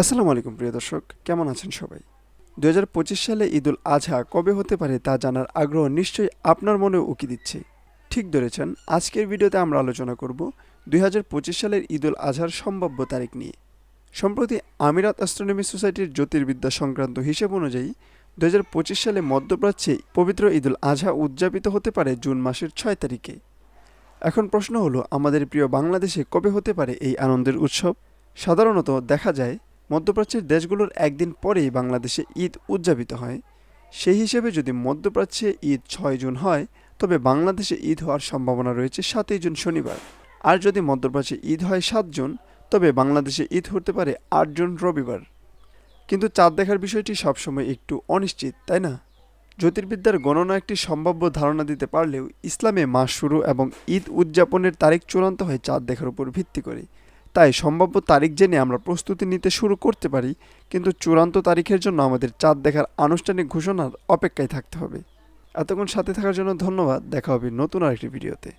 আসসালামু আলাইকুম, প্রিয় দর্শক। কেমন আছেন সবাই? দু হাজার পঁচিশ সালে ঈদুল আজহা কবে হতে পারে তা জানার আগ্রহ নিশ্চয়ই আপনার মনেও উকি দিচ্ছে। ঠিক ধরেছেন, আজকের ভিডিওতে আমরা আলোচনা করব দুই হাজার পঁচিশ সালের ঈদুল আজহার সম্ভাব্য তারিখ নিয়ে। সম্প্রতি আমিরাত অ্যাস্ট্রোনমি সোসাইটির জ্যোতির্বিদ্যা সংক্রান্ত হিসেব অনুযায়ী দু হাজার পঁচিশ সালে মধ্যপ্রাচ্যে পবিত্র ঈদুল আজহা উদযাপিত হতে পারে জুন মাসের ছয় তারিখে। এখন প্রশ্ন হলো, আমাদের প্রিয় বাংলাদেশে কবে হতে পারে এই আনন্দের উৎসব? সাধারণত দেখা যায় মধ্যপ্রাচ্যের দেশগুলোর একদিন পরেই বাংলাদেশে ঈদ উদযাপিত হয়। সেই হিসেবে যদি মধ্যপ্রাচ্যে ঈদ ছয় জুন হয়, তবে বাংলাদেশে ঈদ হওয়ার সম্ভাবনা রয়েছে সাতই জুন শনিবার। আর যদি মধ্যপ্রাচ্যে ঈদ হয় সাত জুন, তবে বাংলাদেশে ঈদ হতে পারে আট জুন রবিবার। কিন্তু চাঁদ দেখার বিষয়টি সবসময় একটু অনিশ্চিত, তাই না? জ্যোতির্বিদ্যার গণনা একটি সম্ভাব্য ধারণা দিতে পারলেও ইসলামে মাস শুরু এবং ঈদ উদযাপনের তারিখ চূড়ান্ত হয় চাঁদ দেখার উপর ভিত্তি করে। তাই সম্ভাব্য তারিখ জেনে আমরা প্রস্তুতি নিতে শুরু করতে পারি, কিন্তু চূড়ান্ত তারিখের জন্য আমাদের চাঁদ দেখার আনুষ্ঠানিক ঘোষণার অপেক্ষায় থাকতে হবে। এতক্ষণ সাথে থাকার জন্য ধন্যবাদ, দেখা হবে নতুন আরেকটি ভিডিওতে।